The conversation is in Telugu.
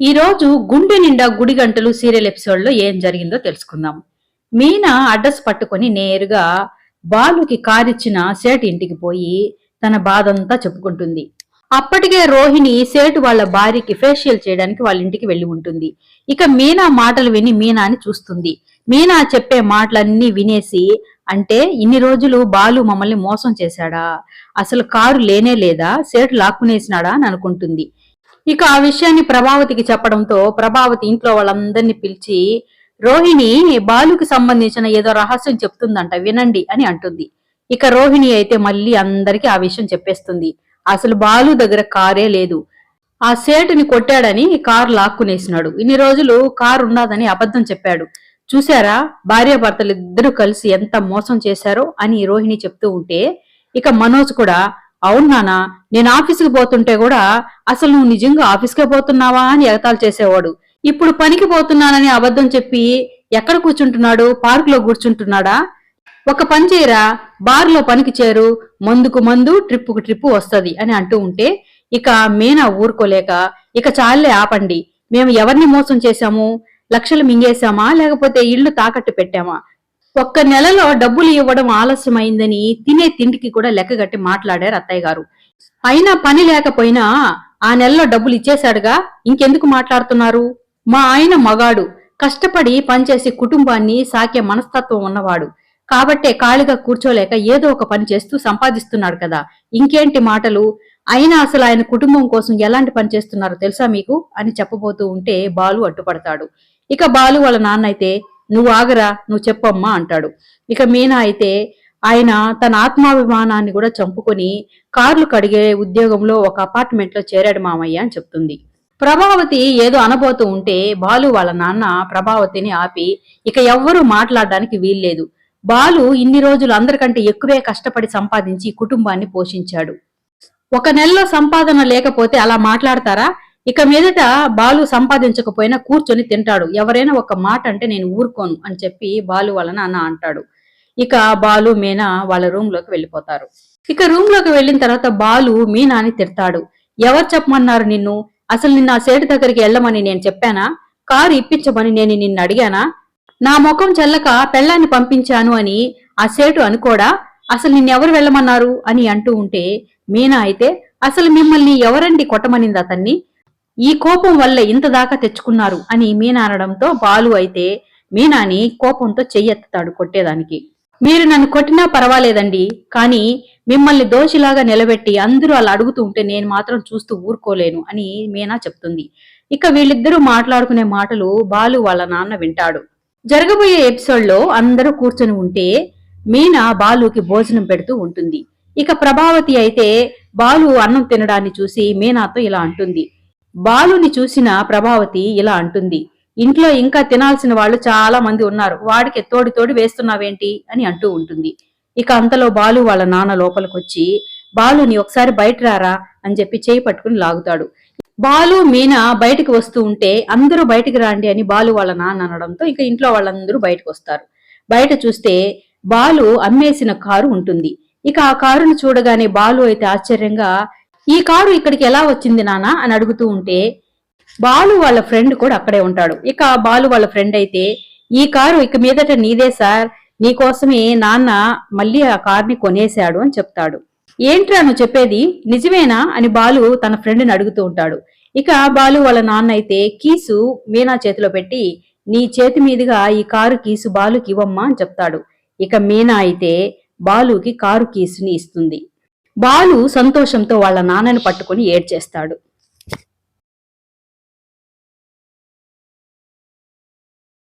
ఈ రోజు గుండె నిండా గుడి గంటలు సీరియల్ ఎపిసోడ్లో ఏం జరిగిందో తెలుసుకుందాం. మీనా అడ్రస్ పట్టుకొని నేరుగా బాలుకి కారిచ్చిన సేటు ఇంటికి పోయి తన బాధంతా చెప్పుకుంటుంది. అప్పటికే రోహిణి సేటు వాళ్ళ భార్యకి ఫేషియల్ చేయడానికి వాళ్ళ ఇంటికి వెళ్ళి ఉంటుంది. ఇక మీనా మాటలు విని మీనాని చూస్తుంది. మీనా చెప్పే మాటలన్నీ వినేసి అంటే ఇన్ని రోజులు బాలు మమ్మల్ని మోసం చేశాడా? అసలు కారు లేనే లేదా? సేటు లాక్కునేసినాడా అని అనుకుంటుంది. ఇక ఆ విషయాన్ని ప్రభావతికి చెప్పడంతో ప్రభావతి ఇంట్లో వాళ్ళందరినీ పిలిచి రోహిణి బాలుకి సంబంధించిన ఏదో రహస్యం చెప్తుందంట వినండి అని అంటుంది. ఇక రోహిణి అయితే మళ్ళీ అందరికీ ఆ విషయం చెప్పేస్తుంది. అసలు బాలు దగ్గర కారే లేదు. ఆ సేటుని కొట్టాడని కారు లాక్కునేసినాడు. ఇన్ని రోజులు కారు ఉన్నదని అబద్ధం చెప్పాడు. చూశారా భార్యాభర్తలు ఇద్దరు కలిసి ఎంత మోసం చేశారో అని రోహిణి చెప్తూ ఉంటే ఇక మనోజ్ కూడా అవును నానా నేను ఆఫీసుకు పోతుంటే కూడా అసలు నువ్వు నిజంగా ఆఫీస్కే పోతున్నావా అని ఎగతాలు చేసేవాడు. ఇప్పుడు పనికి పోతున్నానని అబద్ధం చెప్పి ఎక్కడ కూర్చుంటున్నాడు? పార్కులో కూర్చుంటున్నాడా? ఒక పని చేయరా? బార్లో పనికి చేరు. మందుకు మందు ట్రిప్పుకు ట్రిప్పు వస్తుంది అని అంటూ ఉంటే ఇక మేనా ఊరుకోలేక ఇక చాలే ఆపండి. మేము ఎవరిని మోసం చేశాము? లక్షలు మింగేశామా? లేకపోతే ఇళ్ళు తాకట్టు పెట్టామా? ఒక్క నెలలో డబ్బులు ఇవ్వడం ఆలస్యమైందని తినే తిండికి కూడా లెక్కగట్టి మాట్లాడారు అత్తయ్య గారు. అయినా పని లేకపోయినా ఆ నెలలో డబ్బులు ఇచ్చేశాడుగా? ఇంకెందుకు మాట్లాడుతున్నారు? మా ఆయన మగాడు. కష్టపడి పనిచేసి కుటుంబాన్ని సాకే మనస్తత్వం ఉన్నవాడు. కాబట్టే ఖాళీగా కూర్చోలేక ఏదో ఒక పని చేస్తూ సంపాదిస్తున్నాడు కదా. ఇంకేంటి మాటలు? అయినా అసలు ఆయన కుటుంబం కోసం ఎలాంటి పని చేస్తున్నారో తెలుసా మీకు? అని చెప్పబోతూ ఉంటే బాలు అడ్డుపడతాడు. ఇక బాలు వాళ్ళ నాన్న అయితే నువ్వు ఆగరా నువ్వు చెప్పమ్మా అంటాడు. ఇక మీనా అయితే ఆయన తన ఆత్మాభిమానాన్ని కూడా చంపుకొని కార్లు కడిగే ఉద్యోగంలో ఒక అపార్ట్మెంట్లో చేరాడు మామయ్య అని చెప్తుంది. ప్రభావతి ఏదో అనబోతూ ఉంటే బాలు వాళ్ళ నాన్న ప్రభావతిని ఆపి ఇక ఎవ్వరూ మాట్లాడడానికి వీల్లేదు. బాలు ఇన్ని రోజులు అందరికంటే ఎక్కువే కష్టపడి సంపాదించి కుటుంబాన్ని పోషించాడు. ఒక నెలలో సంపాదన లేకపోతే అలా మాట్లాడతారా? ఇక మీదట బాలు సంపాదించకపోయినా కూర్చొని తింటాడు. ఎవరైనా ఒక మాట అంటే నేను ఊరుకోను అని చెప్పి బాలు వాళ్ళ నాన్న అంటాడు. ఇక బాలు మీనా వాళ్ళ రూమ్లోకి వెళ్ళిపోతారు. ఇక రూమ్లోకి వెళ్ళిన తర్వాత బాలు మీనాని తిడతాడు. ఎవరు చెప్పమన్నారు నిన్ను? అసలు నిన్న ఆ సేటు దగ్గరికి వెళ్ళమని నేను చెప్పానా? కారు ఇప్పించమని నేను నిన్ను అడిగానా? నా ముఖం చెల్లక పెళ్ళాన్ని పంపించాను అని ఆ సేటు అనుకోడా? అసలు నిన్నెవరు వెళ్ళమన్నారు అని అంటూ ఉంటే మీనా అయితే అసలు మిమ్మల్ని ఎవరండి కొట్టమనింది అతన్ని? ఈ కోపం వల్ల ఇంత దాకా తెచ్చుకున్నారు అని మీనా అనడంతో బాలు అయితే మీనాని కోపంతో చెయ్యెత్తుతాడు కొట్టేదానికి. మీరు నన్ను కొట్టినా పర్వాలేదండి కానీ మిమ్మల్ని దోషిలాగా నిలబెట్టి అందరూ అలా అడుగుతూ ఉంటే నేను మాత్రం చూస్తూ ఊరుకోలేను అని మీనా చెప్తుంది. ఇక వీళ్ళిద్దరూ మాట్లాడుకునే మాటలు బాలు వాళ్ళ నాన్న వింటాడు. జరగబోయే ఎపిసోడ్లో అందరూ కూర్చొని ఉంటే మీనా బాలుకి భోజనం పెడుతూ ఉంటుంది. ఇక ప్రభావతి అయితే బాలు అన్నం తినడాన్ని చూసి మీనాతో ఇలా అంటుంది. బాలుని చూసిన ప్రభావతి ఇలా అంటుంది ఇంట్లో ఇంకా తినాల్సిన వాళ్ళు చాలా మంది ఉన్నారు వాడికి తోడి తోడి వేస్తున్నావేంటి? అని అంటూ ఉంటుంది. ఇక అంతలో బాలు వాళ్ళ నాన్న లోపలికొచ్చి బాలుని ఒకసారి బయట రారా? అని చెప్పి చేయి పట్టుకుని లాగుతాడు. బాలు మీనా బయటికి వస్తూ ఉంటే అందరూ బయటికి రాండి అని బాలు వాళ్ళ నాన్న అనడంతో ఇక ఇంట్లో వాళ్ళందరూ బయటకు వస్తారు. బయట చూస్తే బాలు అమ్మేసిన కారు ఉంటుంది. ఇక ఆ కారును చూడగానే బాలు అయితే ఆశ్చర్యంగా ఈ కారు ఇక్కడికి ఎలా వచ్చింది నానా అని అడుగుతూ ఉంటే బాలు వాళ్ళ ఫ్రెండ్ కూడా అక్కడే ఉంటాడు. ఇక బాలు వాళ్ళ ఫ్రెండ్ అయితే ఈ కారు ఇక మీదట నీదే సార్ నీకోసమే నాన్న మళ్ళీ ఆ కార్ని కొనేశాడు అని చెప్తాడు. ఏంట్రా నువ్వు చెప్పేది? నిజమేనా? అని బాలు తన ఫ్రెండ్ని అడుగుతూ ఉంటాడు. ఇక బాలు వాళ్ళ నాన్న అయితే కీసు మీనా చేతిలో పెట్టి నీ చేతి మీదుగా ఈ కారు కీసు బాలుకి ఇవ్వమ్మా అని చెప్తాడు. ఇక మీనా అయితే బాలుకి కారు కీసుని ఇస్తుంది. బాలు సంతోషంతో వాళ్ళ నాన్నను పట్టుకుని ఏడ్చేస్తాడు.